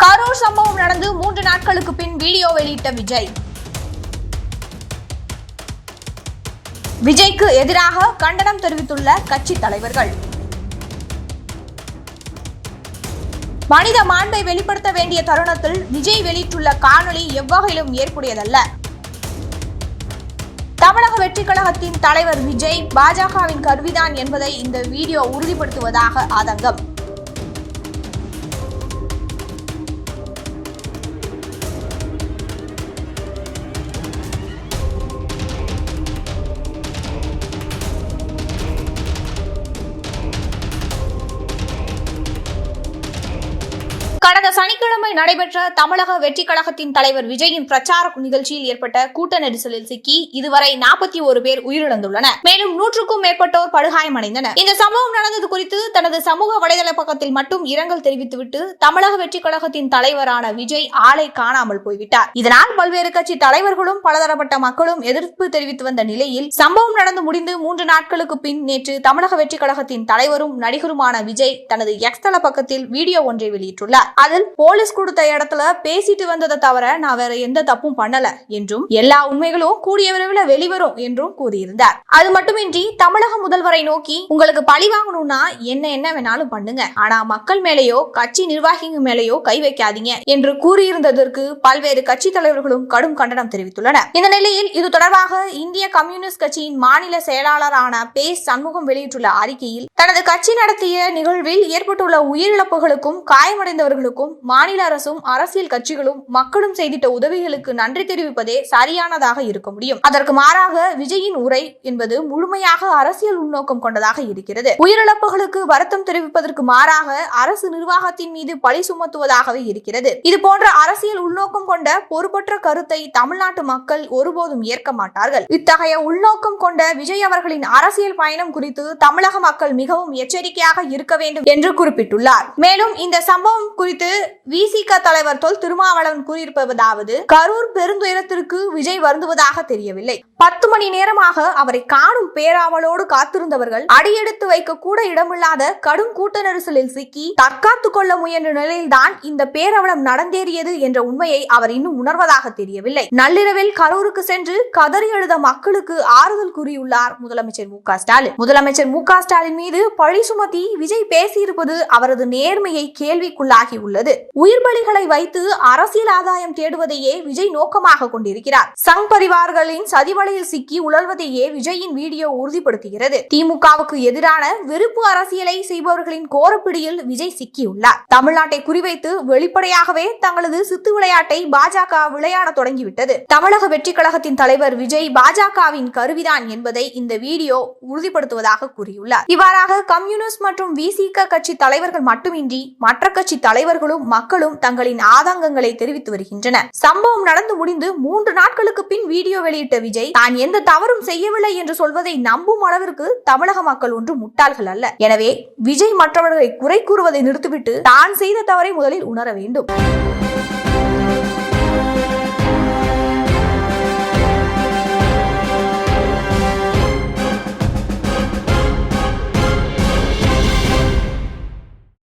கரூர் சம்பவம் நடந்து மூன்று நாட்களுக்கு பின் வீடியோ வெளியிட்ட விஜய். விஜய்க்கு எதிராக கண்டனம் தெரிவித்துள்ள கட்சி தலைவர்கள். மனித மாண்பை வெளிப்படுத்த வேண்டிய தருணத்தில் விஜய் வெளியிட்டுள்ள காணொளி எவ்வகையிலும் ஏற்புடையதல்ல. தமிழக வெற்றி கழகத்தின் தலைவர் விஜய் பாஜகவின் கருவிதான் என்பதை இந்த வீடியோ உறுதிப்படுத்துவதாக ஆதங்கம். கடந்த சனிக்கிழமை நடைபெற்ற தமிழக வெற்றி கழகத்தின் தலைவர் விஜயின் பிரச்சார நிகழ்ச்சியில் ஏற்பட்ட கூட்ட நெரிசலில் சிக்கி இதுவரை நாற்பத்தி ஒரு பேர் உயிரிழந்துள்ளனர். மேலும் நூற்றுக்கும் மேற்பட்டோர் படுகாயமடைந்தனர். இந்த சம்பவம் நடந்தது குறித்து தனது சமூக வலைதள பக்கத்தில் மட்டும் இரங்கல் தெரிவித்துவிட்டு தமிழக வெற்றி கழகத்தின் தலைவரான விஜய் ஆளை காணாமல் போய்விட்டார். இதனால் பல்வேறு கட்சி தலைவர்களும் பலதரப்பட்ட மக்களும் எதிர்ப்பு தெரிவித்து வந்த நிலையில் சம்பவம் நடந்து முடிந்து மூன்று நாட்களுக்கு பின் நேற்று தமிழக வெற்றி கழகத்தின் தலைவரும் நடிகருமான விஜய் தனது எக்ஸ்தல பக்கத்தில் வீடியோ ஒன்றை வெளியிட்டுள்ளார். அதில் போலீஸ் கொடுத்த இடத்துல பேசிட்டு வந்ததை தவிர நான் வேற எந்த தப்பும் பண்ணல என்றும் எல்லா உண்மைகளும் கூடிய விரைவில் வெளிவரும் என்றும் கூறியிருந்தார். அது மட்டுமின்றி தமிழக முதல்வரை நோக்கி உங்களுக்கு பழி வாங்கணும்னா என்ன என்ன வேணாலும் பண்ணுங்க. ஆனா மக்கள் மேலேயோ கட்சி நிர்வாகிங்க மேலேயோ கை வைக்காதீங்க என்று கூறியிருந்ததற்கு பல்வேறு கட்சி தலைவர்களும் கடும் கண்டனம் தெரிவித்துள்ளனர். இந்த நிலையில் இது தொடர்பாக இந்திய கம்யூனிஸ்ட் கட்சியின் மாநில செயலாளரான பே சண்முகம் வெளியிட்டுள்ள அறிக்கையில் தனது கட்சி நடத்திய நிகழ்வில் ஏற்பட்டுள்ள உயிரிழப்புகளுக்கும் காயமடைந்தவர்களுக்கும் மாநில அரசும் அரசியல் கட்சிகளும் மக்களும் செய்திட்ட உதவிகளுக்கு நன்றி தெரிவிப்பதே சரியானதாக இருக்க முடியும். அதற்கு மாறாக விஜயின் உரை என்பது முழுமையாக அரசியல் உள்நோக்கம் கொண்டதாக இருக்கிறது. உயிரிழப்புகளுக்கு வருத்தம் தெரிவிப்பதற்கு மாறாக அரசு நிர்வாகத்தின் மீது பழி சுமத்துவதாகவே இருக்கிறது. இது போன்ற அரசியல் உள்நோக்கம் கொண்ட பொறுப்பற்ற கருத்தை தமிழ்நாட்டு மக்கள் ஒருபோதும் ஏற்க மாட்டார்கள். இத்தகைய உள்நோக்கம் கொண்ட விஜய் அவர்களின் அரசியல் பயணம் குறித்து தமிழக மக்கள் மிக மிகவும் எச்சரிக்கையாக இருக்க வேண்டும் என்று குறிப்பிட்டுள்ளார். மேலும் இந்த சம்பவம் குறித்து விசிக தலைவர் தொல் திருமாவளவன் கூறியிருப்பதாவது கரூர் பெருந்துயரத்திற்கு விஜய் வருந்துவதாக தெரியவில்லை. பத்து மணி நேரமாக அவரை காணும் பேராவலோடு காத்திருந்தவர்கள் அடியெடுத்து வைக்க கூட இடமில்லாத கடும் கூட்ட நெரிசலில் சிக்கி தற்காத்து கொள்ள முயன்ற நிலையில்தான் இந்த பேரவலம் நடந்தேறியது என்ற உண்மையை அவர் இன்னும் உணர்வதாக தெரியவில்லை. நள்ளிரவில் கரூருக்கு சென்று கதறி எழுத மக்களுக்கு ஆறுதல் கூறியுள்ளார் முதலமைச்சர் மு ஸ்டாலின். முதலமைச்சர் மு ஸ்டாலின் மீது பழி சுமத்தி விஜய் பேசியிருப்பது அவரது நேர்மையை கேள்விக்குள்ளாகி உள்ளது. உயிர் பலிகளை வைத்து அரசியல் ஆதாயம் தேடுவதையே விஜய் நோக்கமாக கொண்டிருக்கிறார். சங் பரிவார்களின் சதிவலையில் சிக்கி உழல்வதையே விஜயின் வீடியோ உறுதிப்படுத்துகிறது. திமுகவுக்கு எதிரான வெறுப்பு அரசியலை செய்பவர்களின் கோரப்பிடியில் விஜய் சிக்கியுள்ளார். தமிழ்நாட்டை குறிவைத்து வெளிப்படையாகவே தங்களது சித்து விளையாட்டை பாஜக விளையாட தொடங்கிவிட்டது. தமிழக வெற்றி கழகத்தின் தலைவர் விஜய் பாஜகவின் கருவிதான் என்பதை இந்த வீடியோ உறுதிப்படுத்துவதாக கூறியுள்ளார். இவ்வாறு இவ்வாறாக கம்யூனிஸ்ட் மற்றும் விசிக கட்சி தலைவர்கள் மட்டுமின்றி மற்ற கட்சி தலைவர்களும் மக்களும் தங்களின் ஆதங்கங்களை தெரிவித்து வருகின்றனர் சம்பவம் நடந்து முடிந்து மூன்று நாட்களுக்கு பின் வீடியோ வெளியிட்ட விஜய் தான் எந்த தவறும் செய்யவில்லை என்று சொல்வதை நம்பும் அளவிற்கு தமிழக மக்கள் ஒன்று முட்டாள்கள் அல்ல. எனவே விஜய் மற்றவர்களை குறை கூறுவதை நிறுத்திவிட்டு தான் செய்த தவறை முதலில் உணர வேண்டும்.